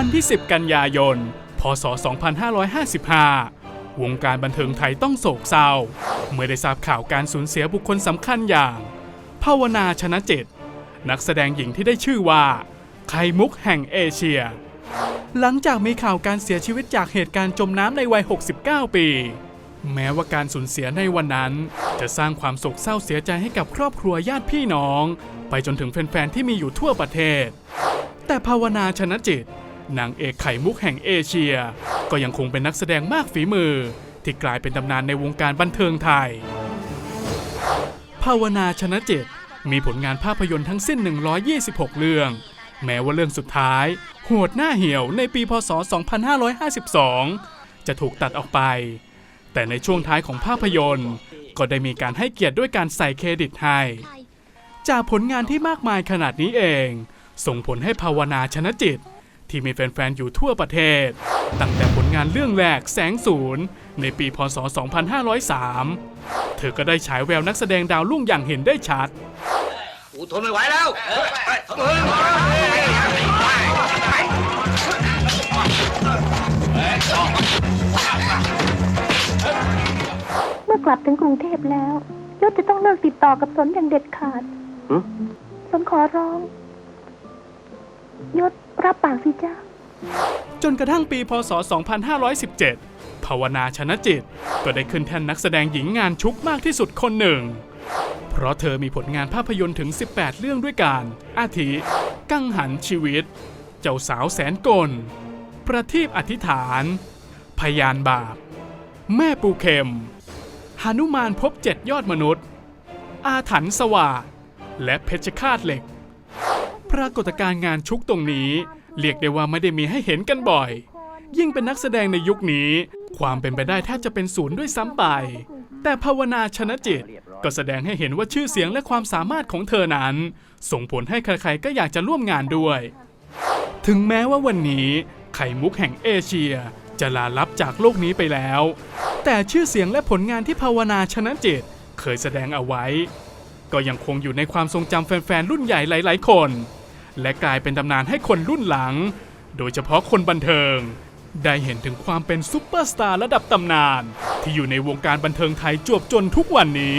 ันที่ 10 กันยายน พศ 2555 วงการบันเทิงไทยต้องโศกเศร้า เมื่อได้ทราบข่าวการสูญเสียบุคคลสำคัญอย่าง ภาวนาชนะเจตนักแสดงหญิงที่ได้ชื่อว่า ไข่มุกแห่งเอเชีย หลังจากมีข่าวการเสียชีวิตจากเหตุการณ์จมน้ำในวัย 69 ปี แม้ว่าการสูญเสียในวันนั้น จะสร้างความโศกเศร้าเสียใจให้กับครอบครัวญาติพี่น้อง ไปจนถึงแฟนๆที่มีอยู่ทั่วประเทศ แต่ภาวนาชนะจิต นางเอกไข่มุกแห่งเอเชีย ก็ยังคงเป็นนักแสดงมากฝีมือ ที่กลายเป็นตำนานในวงการบันเทิงไทย ภาวนาชนะจิตมีผลงานภาพยนตร์ทั้งสิ้น 126 เรื่อง แม้ว่าเรื่องสุดท้ายโหดหน้าเหี่ยวในปีพศ 2552 จะถูกตัดออกไป แต่ในช่วงท้ายของภาพยนตร์ ก็ได้มีการให้เกียรติด้วยการใส่เครดิตให้ จากผลงานที่มากมายขนาดนี้เอง ส่งผลให้ภาวนาชนะจิต ที่มีแฟนๆ อยู่ทั่วประเทศ ตั้งแต่ผลงานเรื่องแรกแสงศูนย์ ในปีพศ 2503 เธอก็ได้ฉายแววนักแสดงดาวรุ่งอย่างเห็นได้ชัดกูทนไม่ไหวแล้วทนไม่ไหวแล้วเมื่อกลับถึงกรุงเทพแล้วยศจะต้องเลิกติดต่อกับสนอย่างเด็ดขาดหึสนขอร้อง ยศ รับปากสิจ้าจนกระทั่งปีพศ 2517 ภาวนาชนะจิต ก็ได้ขึ้นแท่นนักแสดงหญิงงานชุกมากที่สุดคนหนึ่ง เพราะเธอมีผลงานภาพยนตร์ถึง 18 เรื่องด้วยกัน อาทิ กังหันชีวิต เจ้าสาวแสนกล ประทีปอธิษฐาน พยานบาป แม่ปูเข็มหานุมานพบเจ็ดยอดมนุษย์ อาถรรพ์สว่าและเพชฌฆาตเหล็ก ปรากฏการณ์งานชุกตรงนี้ เรียกได้ว่าไม่ได้มีให้เห็นกันบ่อย ยิ่งเป็นนักแสดงในยุคนี้ ความเป็นไปได้แทบจะเป็นศูนย์ด้วยซ้ำไป แต่ภาวนาชนะจิต ก็แสดงให้เห็นว่าชื่อเสียงและความสามารถของเธอนั้น ส่งผลให้ใครๆก็อยากจะร่วมงานด้วย ถึงแม้ว่าวันนี้ไข่มุกแห่งเอเชียจะลาลับจากโลกนี้ไปแล้ว แต่ชื่อเสียงและผลงานที่ภาวนาชนะจิตเคยแสดงเอาไว้ ก็ยังคงอยู่ในความทรงจำแฟนๆรุ่นใหญ่หลาย ๆ คน และกลายเป็นตำนานให้คนรุ่นหลัง โดยเฉพาะคนบันเทิง ได้เห็นถึงความเป็นซุปเปอร์สตาร์ระดับตำนาน ที่อยู่ในวงการบันเทิงไทยจวบจนทุกวันนี้